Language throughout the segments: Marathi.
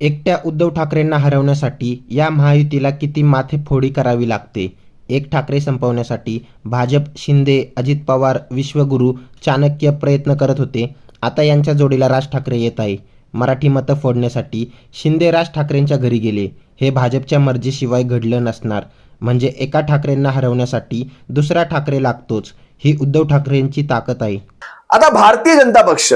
एकट्या उद्धव ठाकरेंना हरवण्यासाठी या महायुतीला किती माथेफोडी करावी लागते? एक ठाकरे संपवण्यासाठी भाजप शिंदे अजित पवार विश्वगुरू चाणक्य प्रयत्न करत होते. आता यांच्या जोडीला राज ठाकरे येत आहे. मराठी मतं फोडण्यासाठी शिंदे राज ठाकरेंच्या घरी गेले. हे भाजपच्या मर्जीशिवाय घडलं नसणार. म्हणजे एका ठाकरेंना हरवण्यासाठी दुसरा ठाकरे लागतोच. ही उद्धव ठाकरेंची ताकद आहे. आता भारतीय जनता पक्ष.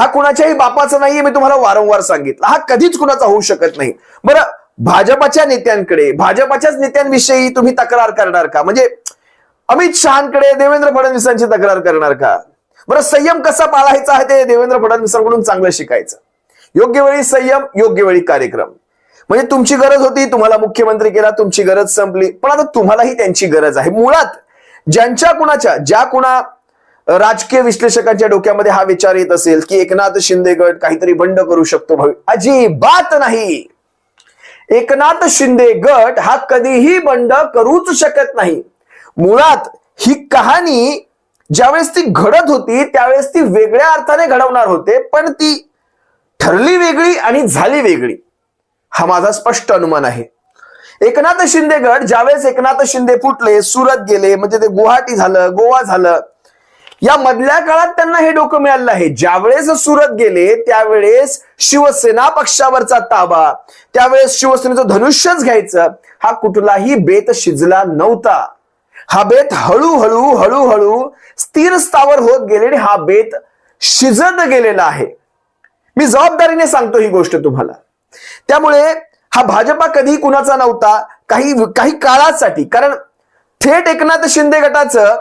हा कुणाच्याही बापाचा नाहीये मी तुम्हाला वारंवार सांगितलं. हा कधीच कुणाचा होऊ शकत नाही. बरं भाजपाच्या नेत्यांकडे भाजपाच्याच नेत्यांविषयी तुम्ही तक्रार करणार का? म्हणजे अमित शहाकडे देवेंद्र फडणवीसांची तक्रार करणार का? बरं संयम कसा पाळायचा आहे ते देवेंद्र फडणवीसांकडून चांगलं शिकायचं. योग्य वेळी संयम योग्य वेळी कार्यक्रम. म्हणजे तुमची गरज होती तुम्हाला मुख्यमंत्री केला तुमची गरज संपली. पण आता तुम्हालाही त्यांची गरज आहे. मुळात ज्यांच्या कुणाच्या ज्या कुणा राजकीय विश्लेषकांच्या डोक्यामध्ये हा विचार येत असेल की एकनाथ शिंदे गट काहीतरी बंड करू शकतो अजिबात नाही. एकनाथ शिंदे गट हा कधीही बंड करूच शकत नाही. मुळात ही कहाणी ज्यावेळेस ती घडत होती त्यावेळेस ती वेगळ्या अर्थाने घडवणार होते पण ती ठरली वेगळी आणि झाली वेगळी. हा माझा स्पष्ट अनुमान आहे. एकनाथ शिंदे गट ज्यावेळेस एकनाथ शिंदे फुटले सुरत गेले म्हणजे ते गुवाहाटी झालं गोवा झालं या मधल्या काळात त्यांना हे डोकं मिळालं आहे. ज्यावेळेस सुरत गेले त्यावेळेस शिवसेना पक्षावरचा ताबा त्यावेळेस शिवसेनेचं धनुष्यच घ्यायचं हा कुठलाही बेत शिजला नव्हता. हा बेत हळूहळू हळूहळू स्थिर स्थावर होत गेले आणि हा बेत शिजत गेलेला आहे. मी जबाबदारीने सांगतो ही गोष्ट तुम्हाला. त्यामुळे हा भाजपा कधी कुणाचा नव्हता काही काही काळासाठी. कारण थेट एकनाथ शिंदे गटाचं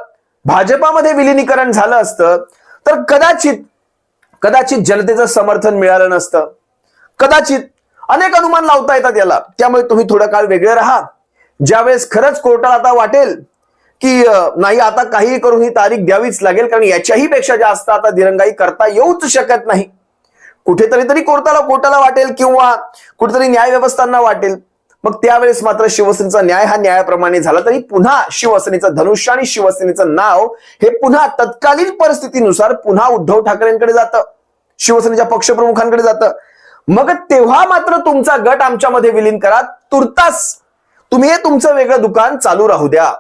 भाजपामध्ये विलिनीकरण झालं असतं तर कदाचित कदाचित जनतेचं समर्थन मिळालं नसतं. कदाचित अनेक अनुमान लावता येतात याला. त्यामुळे तुम्ही थोडा काळ वेगळे राहा. ज्यावेळेस खरंच कोर्टाला आता वाटेल की नाही आता काही करून ही तारीख द्यावीच लागेल कारण याच्याही पेक्षा जास्त आता दिरंगाई करता येऊच शकत नाही. कुठेतरी तरी कोर्टाला कोर्टाला वाटेल किंवा कुठेतरी न्याय व्यवस्थांना वाटेल. मग त्यावेळेस मात्र शिवसेनेचा न्याय हा न्यायाप्रमाणे झाला तरी पुन्हा शिवसेनेचं धनुष्य आणि शिवसेनेचं नाव हे पुन्हा तत्कालीन परिस्थितीनुसार पुन्हा उद्धव ठाकरेंकडे जातं शिवसेनेच्या पक्षप्रमुखांकडे जातं. मग तेव्हा मात्र तुमचा गट आमच्यामध्ये विलीन करा तुर्तास. तुम्ही हे तुमचं वेगळं दुकान चालू राहू द्या.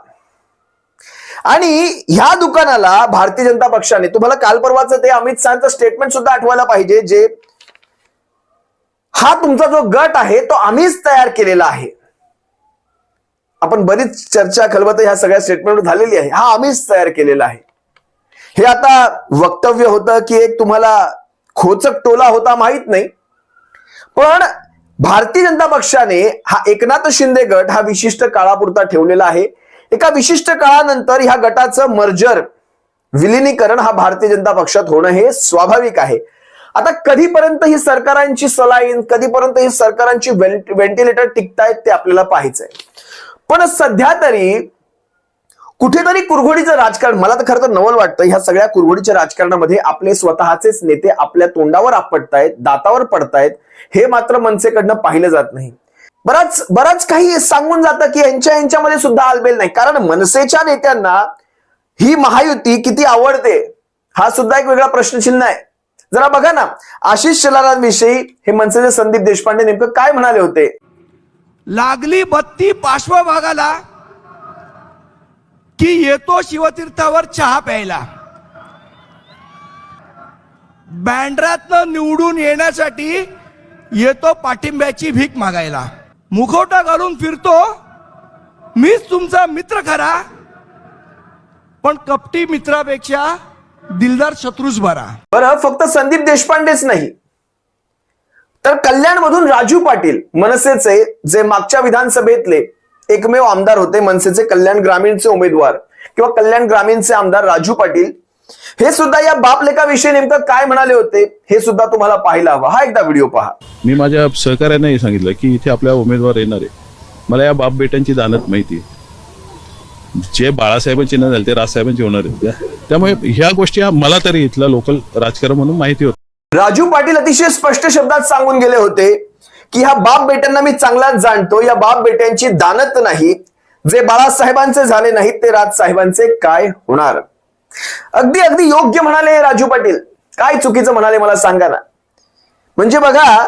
आणि ह्या दुकानाला भारतीय जनता पक्षाने तुम्हाला काल परवाचं ते अमित शहाचं स्टेटमेंट सुद्धा आठवायला पाहिजे जे हा तुमचा जो गट आहे तो आम्हीच तयार केलेला आहे. आपण बरीच चर्चा खलबत ह्या सगळ्या स्टेटमेंट झालेली आहे. हा आम्हीच तयार केलेला आहे. हे आता वक्तव्य होतं की एक तुम्हाला खोचक टोला होता माहीत नाही. पण भारतीय जनता पक्षाने हा एकनाथ शिंदे गट हा विशिष्ट काळापुरता ठेवलेला आहे. एका विशिष्ट काळानंतर ह्या गटाचं मर्जर विलिनीकरण हा भारतीय जनता पक्षात होणं हे स्वाभाविक आहे. आता कधीपर्यंत ही सरकारांची सलाईन कधीपर्यंत ही सरकारांची व्हेंटिलेटर टिकतायत ते आपल्याला पाहायचंय. पण सध्या तरी कुठेतरी कुरघोडीचं राजकारण मला तर खरं तर नवल वाटतं ह्या सगळ्या कुरघोडीच्या राजकारणामध्ये आपले स्वतःचेच नेते आपल्या तोंडावर आपटतायत दातावर पडतायत हे मात्र मनसेकडनं पाहिलं जात नाही. बराच बराच काही सांगून जातं की यांच्या यांच्यामध्ये सुद्धा आलबेल नाही. कारण मनसेच्या नेत्यांना ही महायुती किती आवडते हा सुद्धा एक वेगळा प्रश्नचिन्ह आहे. जरा बघा ना आशिष शेलारांविषयी हे मनसेचे संदीप देशपांडे नेमकं काय म्हणाले होते? लागली बत्ती पार्श्वभागाला की येतो शिवतीर्थावर चहा प्यायला. बँड्रातनं निवडून येण्यासाठी येतो पाठिंब्याची भीक मागायला. मुखवटा घालून फिरतो मीच तुमचा मित्र खरा पण कपटी मित्रापेक्षा दिलदार शत्रूच बरा. बरं फक्त संदीप देशपांडेच नाही. तर कल्याण मधून राजू पाटील मनसेचे जे मागच्या विधानसभेतले एकमेव आमदार होते मनसेचे कल्याण ग्रामीणचे उमेदवार किंवा कल्याण ग्रामीणचे आमदार राजू पाटील हे सुद्धा या बाप लेखाविषयी नेमकं काय म्हणाले होते हे सुद्धा तुम्हाला पाहायला हवं. हा एकदा व्हिडिओ पहा. मी माझ्या सहकार्यांनाही सांगितलं की इथे आपल्या उमेदवार येणार. आहे मला या बाप बेट्यांची दानत माहिती आहे. जे बाळासाहेबांचे न झाले ते राजसाहेबांचे होणार आहेत. त्यामुळे ह्या गोष्टी मला तरी इथलं लोकल राजकारण म्हणून माहिती होत. राजू पाटील अतिशय स्पष्ट शब्दात सांगून गेले होते की ह्या बाप बेट्यांना मी चांगलाच जाणतो या बाप बेट्यांची दानत नाही जे बाळासाहेबांचे झाले नाहीत ते राजसाहेबांचे काय होणार? अगदी अगदी योग्य म्हणाले राजू पाटील. काय चुकीचं म्हणाले मला सांगा ना. म्हणजे बघा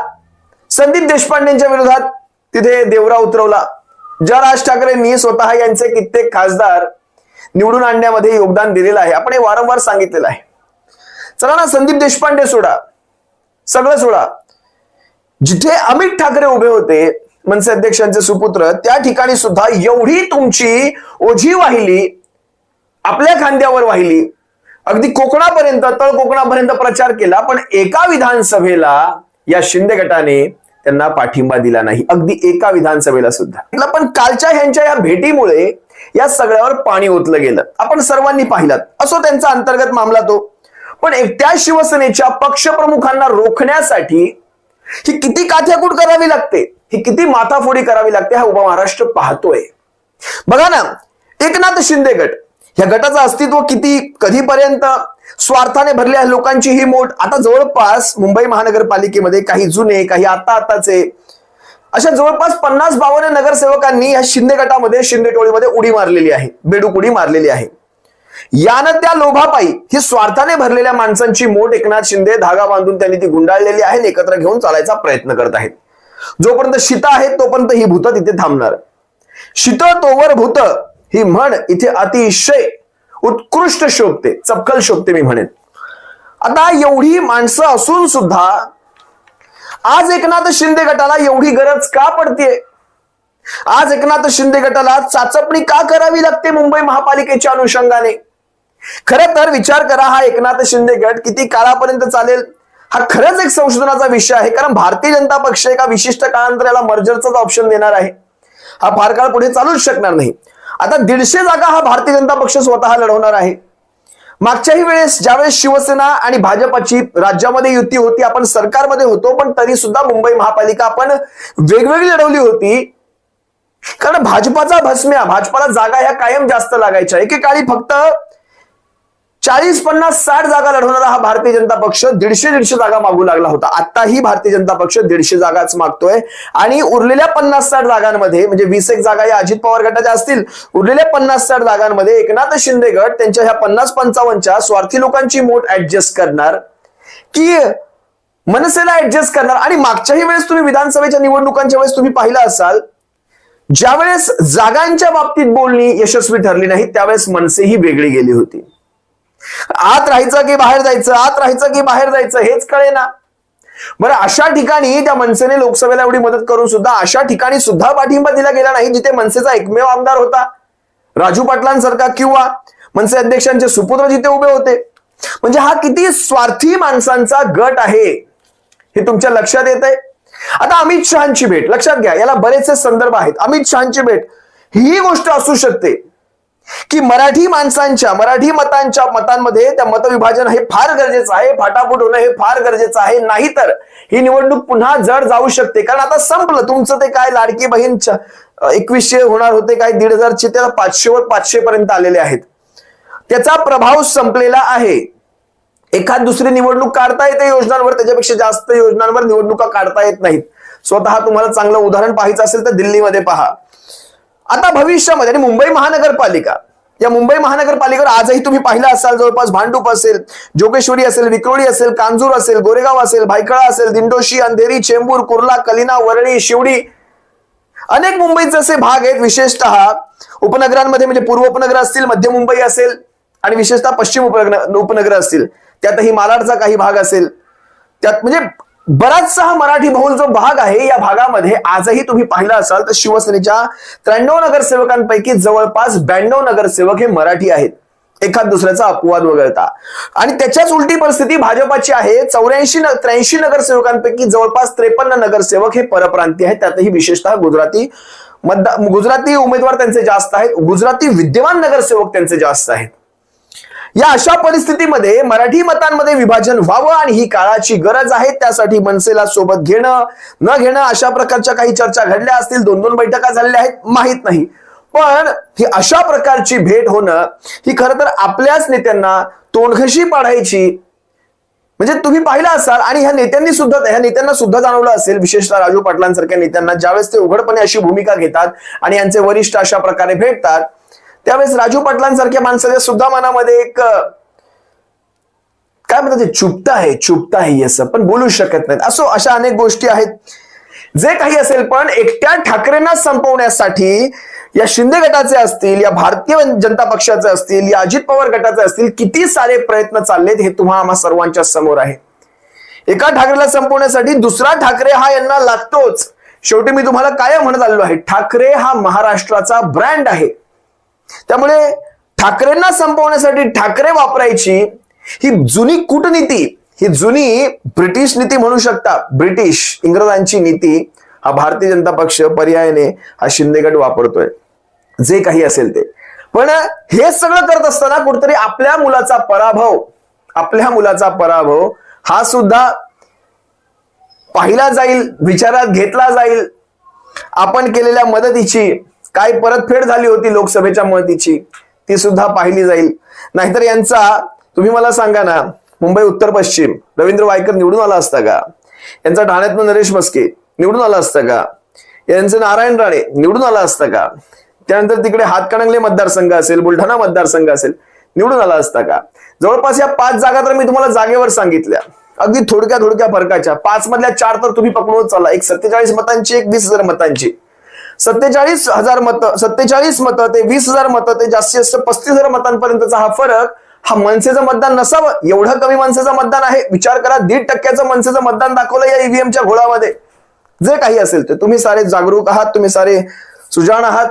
संदीप देशपांडेंच्या विरोधात तिथे देवरा उतरवला. ज्या राज ठाकरेंनी स्वतः यांचे कित्येक खासदार निवडून आणण्यामध्ये योगदान दिलेलं आहे. आपण हे वारंवार सांगितलेलं आहे. चला ना संदीप देशपांडे सोडा. सगळं सोडा. जिथे अमित ठाकरे उभे होते मनसे अध्यक्षांचे सुपुत्र त्या ठिकाणी सुद्धा एवढी तुमची ओझी वाहिली आपल्या खांद्यावर वाहिली अगदी कोकणापर्यंत तळ कोकणापर्यंत प्रचार केला पण एका विधानसभेला या शिंदे गटाने त्यांना पाठिंबा दिला नाही. अगदी एका विधानसभेला सुद्धा. पण कालच्या ह्यांच्या या भेटीमुळे या सगळ्यावर पाणी ओतलं गेलं. आपण सर्वांनी पाहिलात. असो त्यांचा अंतर्गत मामला तो. पण एकट्या शिवसेनेच्या पक्षप्रमुखांना रोखण्यासाठी ही किती काथ्याकूट करावी लागते? ही किती माथाफोडी करावी लागते? हा उभा महाराष्ट्र पाहतोय. बघा ना एकनाथ शिंदे गट या गटाचं अस्तित्व किती कधीपर्यंत स्वार्थाने भरलेल्या लोकांची ही मोठ. आता जवळपास मुंबई महानगरपालिकेमध्ये काही जुने काही आता आताचे अशा जवळपास पन्नास बावन्न नगरसेवकांनी या शिंदे गटामध्ये शिंदे टोळीमध्ये उडी मारलेली आहे. बेडूक उडी मारलेली आहे. यानं त्या लोभापायी ही स्वार्थाने भरलेल्या माणसांची मोठ एकनाथ शिंदे धागा बांधून त्यांनी ती गुंडाळलेली आहे एकत्र घेऊन चालायचा प्रयत्न करत आहेत. जोपर्यंत शीत आहे तोपर्यंत ही भूत तिथे थांबणार. शीत तोवर भूत ही म्हण इथे अतिशय उत्कृष्ट शोभते चपकल शोभते मी म्हणेन. आता एवढी माणसं असून सुद्धा आज एकनाथ शिंदे गटाला एवढी गरज का पडते आज एकनाथ शिंदे गटाला चाचपणी का करावी लागते मुंबई महापालिकेच्या अनुषंगाने? खर तर विचार करा हा एकनाथ शिंदे गट किती काळापर्यंत चालेल? हा खरंच एक संशोधनाचा विषय आहे कारण भारतीय जनता पक्ष एका विशिष्ट काळांतराला मर्जरचाच ऑप्शन देणार आहे. हा फार काळ पुढे चालूच शकणार नाही. आता दीडशे जागा हा भारतीय जनता पक्ष स्वतः लढवणार आहे. मागच्याही वेळेस ज्यावेळेस शिवसेना आणि भाजपाची राज्यामध्ये युती होती आपण सरकारमध्ये होतो पण तरी सुद्धा मुंबई महापालिका आपण वेगवेगळी लढवली होती. कारण भाजपाचा भस्म्या भाजपाला जागा ह्या कायम जास्त लागायच्या. एकेकाळी फक्त चाळीस पन्नास साठ जागा लढवणारा हा भारतीय जनता पक्ष दीडशे दीडशे जागा मागू लागला होता. आताही भारतीय जनता पक्ष दीडशे जागाच मागतोय. आणि उरलेल्या पन्नास साठ जागांमध्ये म्हणजे वीस एक जागा या अजित पवार गटाच्या असतील उरलेल्या पन्नास साठ जागांमध्ये एकनाथ शिंदे गट त्यांच्या ह्या पन्नास पंचावन्नच्या स्वार्थी लोकांची मोठ ऍडजस्ट करणार. की मनसेला ऍडजस्ट करणार. आणि मागच्याही वेळेस तुम्ही विधानसभेच्या निवडणुकांच्या वेळेस तुम्ही पाहिलं असाल ज्यावेळेस जागांच्या बाबतीत बोलणी यशस्वी ठरली नाही त्यावेळेस मनसे ही वेगळी गेली होती. आत राहायचं की बाहेर जायचं? आत राहायचं की बाहेर जायचं? हेच कळे ना बरं अशा ठिकाणी त्या मनसेने लोकसभेला एवढी मदत करून सुद्धा अशा ठिकाणी सुद्धा पाठिंबा दिला गेला नाही जिथे मनसेचा एकमेव आमदार होता. राजू पाटलांसारखा किंवा मनसे अध्यक्षांचे सुपुत्र जिथे उभे होते. म्हणजे हा किती स्वार्थी माणसांचा गट आहे हे तुमच्या लक्षात येत आहे आता अमित शहाची भेट लक्षात घ्या याला बरेचसे संदर्भ आहेत. अमित शहाची भेट ही गोष्ट असू शकते. की मराठी माणसांच्या मराठी मतांच्या मतांमध्ये त्या मतविभाजन हे फार गरजेचं आहे फाटाफूट होणं हे फार गरजेचं आहे. नाहीतर ही निवडणूक पुन्हा जड जाऊ शकते. कारण आता संपलं. तुमचं ते काय लाडकी बहीण एकवीसशे होणार होते काय दीड हजारचे त्याला पाचशेवर पाचशे पर्यंत आलेले आहेत. त्याचा प्रभाव संपलेला आहे. एखाद दुसरी निवडणूक काढता येते योजनांवर त्याच्यापेक्षा जास्त योजनांवर निवडणुका काढता येत नाहीत. स्वतः तुम्हाला चांगलं उदाहरण पाहायचं असेल तर दिल्लीमध्ये पहा. आता भविष्यामध्ये आणि मुंबई महानगरपालिका या मुंबई महानगरपालिकेवर आजही तुम्ही पाहिलं असाल जवळपास भांडूप असेल जोगेश्वरी असेल विक्रोळी असेल कांजूर असेल गोरेगाव असेल भायखळा असेल दिंडोशी अंधेरी चेंबूर कुर्ला कलिना वरळी शिवडी अनेक मुंबईचे असे भाग आहेत विशेषतः उपनगरांमध्ये म्हणजे पूर्व उपनगर असतील मध्य मुंबई असेल आणि विशेषतः पश्चिम उपनगर उपनगर असतील त्यातही मालाडचा काही भाग असेल त्यात म्हणजे बराचसा हा मराठी बहुल जो भाग आहे या भागामध्ये आजही तुम्ही पाहिला असाल तर शिवसेनेच्या त्र्याण्णव नगरसेवकांपैकी जवळपास ब्याण्णव नगरसेवक हे मराठी आहेत. एखाद दुसऱ्याचा अपवाद वगळता. आणि त्याच्याच उलटी परिस्थिती भाजपाची आहे चौऱ्याऐंशी त्र्याऐंशी नगरसेवकांपैकी जवळपास त्रेपन्न नगरसेवक हे परप्रांतीय आहेत. त्यातही विशेषतः गुजराती मतदार गुजराती उमेदवार त्यांचे जास्त आहेत. गुजराती विद्यमान नगरसेवक त्यांचे जास्त आहेत. या अशा परिस्थितीमध्ये मराठी मतांमध्ये विभाजन व्हावं आणि ही काळाची गरज आहे त्यासाठी मनसेला सोबत घेणं न घेणं अशा प्रकारच्या काही चर्चा घडल्या असतील दोन दोन बैठका झालेल्या आहेत माहीत नाही. पण ही अशा प्रकारची भेट होणं ही खरं तर आपल्याच नेत्यांना तोंडघशी पाडायची. म्हणजे तुम्ही पाहिलं असाल आणि ह्या नेत्यांनी सुद्धा ह्या नेत्यांना सुद्धा जाणवलं असेल विशेषतः राजू पाटलांसारख्या नेत्यांना ज्यावेळेस ते उघडपणे अशी भूमिका घेतात आणि यांचे वरिष्ठ अशा प्रकारे भेटतात त्यावेळेस राजू पाटलांसारख्या माणसाच्या सुद्धा मनामध्ये एक काय म्हणतात चुपता आहे चुपता आहे असं पण बोलू शकत नाहीत. असो अशा अनेक गोष्टी आहेत. जे काही असेल पण एकट्या ठाकरेंना संपवण्यासाठी या शिंदे गटाचे असतील या भारतीय जनता पक्षाचे असतील या अजित पवार गटाचे असतील किती सारे प्रयत्न चाललेत हे तुम्हा आम्हा सर्वांच्या समोर आहे. एका ठाकरेला संपवण्यासाठी दुसरा ठाकरे हा यांना लागतोच. शेवटी मी तुम्हाला काय म्हणत आलेलो आहे ठाकरे हा महाराष्ट्राचा ब्रँड आहे. त्यामुळे ठाकरेंना संपवण्यासाठी ठाकरे वापरायची ही जुनी कूटनीती ही जुनी ब्रिटिश नीती म्हणू शकता. ब्रिटिश इंग्रजांची नीती हा भारतीय जनता पक्ष पर्यायाने हा शिंदेगड वापरतोय. जे काही असेल ते. पण हे सगळं करत असताना कुठतरी आपल्या मुलाचा पराभव आपल्या मुलाचा पराभव हा सुद्धा पाहिला जाईल विचारात घेतला जाईल. आपण केलेल्या मदतीची काय परतफेड झाली होती लोकसभेच्या मदतीची ती सुद्धा पाहिली जाईल. नाहीतर यांचा तुम्ही मला सांगा ना मुंबई उत्तर पश्चिम रवींद्र वायकर निवडून आला असता का? यांचा ठाण्यातनं नरेश मस्के निवडून आला असता का? यांचं नारायण राणे निवडून आला असता का? त्यानंतर तिकडे हातकणंगले मतदारसंघ असेल बुलढाणा मतदारसंघ असेल निवडून आला असता का? जवळपास या पाच जागा तर मी तुम्हाला जागेवर सांगितल्या. अगदी थोडक्या थोडक्या फरकाच्या. पाच मधल्या चार तर तुम्ही पकडूनच चालला. एक सत्तेचाळीस मतांची एक वीस हजार मतांची. सत्तेचाळीस हजार मत सत्तेचाळीस मतं ते वीस हजार मतं ते जास्तीत जास्त पस्तीस हजार मतांपर्यंतचा हा फरक हा मनसेचं मतदान नसावं एवढं कमी मनसेचं मतदान आहे. विचार करा दीड टक्क्याचं मनसेचं मतदान दाखवलं या ईव्हीएमच्या घोळामध्ये. जे काही असेल ते. तुम्ही सारे जागरूक आहात तुम्ही सारे सुजाण आहात.